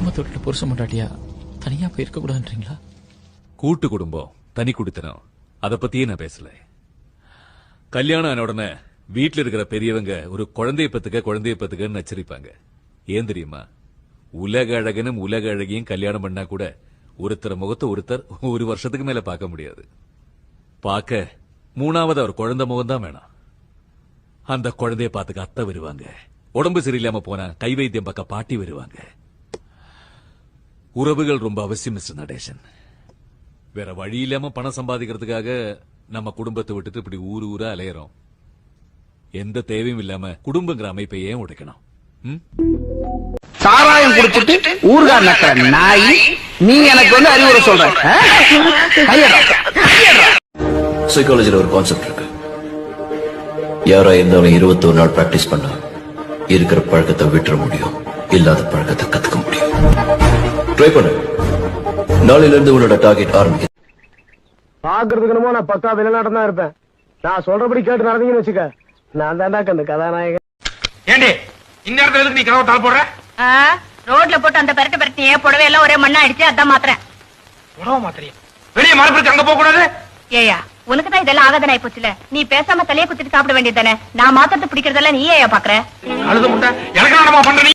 குடும்பத்தை விட்டுட்டு புருஷ மாட்டாட்டியா? தனியா போயிருக்க கூடாதுன்றீங்களா கூட்டு குடும்பம் தனி குடித்தனம். அத பத்தியே நான் பேசல. கல்யாணம் ஆன உடனே வீட்டுல இருக்கிற பெரியவங்க ஒரு குழந்தைய பத்துக்க குழந்தைய பத்துக்கன்னு நச்சரிப்பாங்க. ஏன் தெரியுமா? உலக அழகனும் உலக அழகியும் கல்யாணம் பண்ணா கூட ஒருத்தர் முகத்தை ஒருத்தர் ஒரு வருஷத்துக்கு மேல பார்க்க முடியாது. பார்க்க மூணாவது அவர் குழந்தை முகம் தான் வேணாம். அந்த குழந்தைய பாத்துக்க அத்தை வருவாங்க. உடம்பு சரியில்லாம போனா கை வைத்தியம் பார்க்க பாட்டி வருவாங்க. உறவுகள் ரொம்ப அவசியம் மிஸ்டர் நடேசன். வேற வழி இல்லாம பணம் சம்பாதிக்கிறதுக்காக நம்ம குடும்பத்தை விட்டுட்டு இப்படி ஊரு ஊரா அலையறோம். எந்த தேவையும் இல்லாம குடும்பங்கிற அமைப்பை ஏன் உடைக்கணும்? சாராயம் குடிச்சிட்டு ஊர்கார் நக்கிற நாய் நீ எனக்கு வந்து அறிவுரை சொல்ற. ஆ? கையடா. சைக்காலஜில ஒரு கான்செப்ட் இருக்கு. யாரா இருந்தாலும் இருபத்தோரு நாள் பிராக்டிஸ் பண்ணா இருக்கிற பழக்கத்தை விட்டுற முடியும். இல்லாத பழக்கத்தை கத்துக்க முடியும். ட்ரை பண்ணு. நாளையில இருந்து உன்னோட டார்கெட் ஆரம்பிக்க பாக்குறதுக்கு என்னமோ நான் பக்கா வெளிநாட்டம் தான் இருப்பேன். நான் சொல்றபடி கேட்டு நடந்தீங்கன்னு வச்சுக்க. நான் தான்டா அந்த கதாநாயகன். ஏண்டி இந்நேரத்துல எதுக்கு நீ கனவு தாள் போடுற? ஆ, ரோட்ல போட்டு அந்த பெரட்டு பெரட்டிய புடவை எல்லாம் ஒரே மண்ணா அடிச்சு அதான் மாத்துறேன். உடவ மாத்திரியா வெளியே மரப்பு இருக்கு அங்க போக கூடாது ஏயா உனக்கு தான் இதெல்லாம் ஆகாதன ஆயிப்போச்சுல நீ பேசாம தலைய குத்திட்டு சாப்பிட வேண்டியது தானே? நான் மாத்திரத்து பிடிக்கிறதெல்லாம் நீ ஏயா பாக்குற? அழுது முட்டை. எனக்கு என்னமா பண்ற நீ?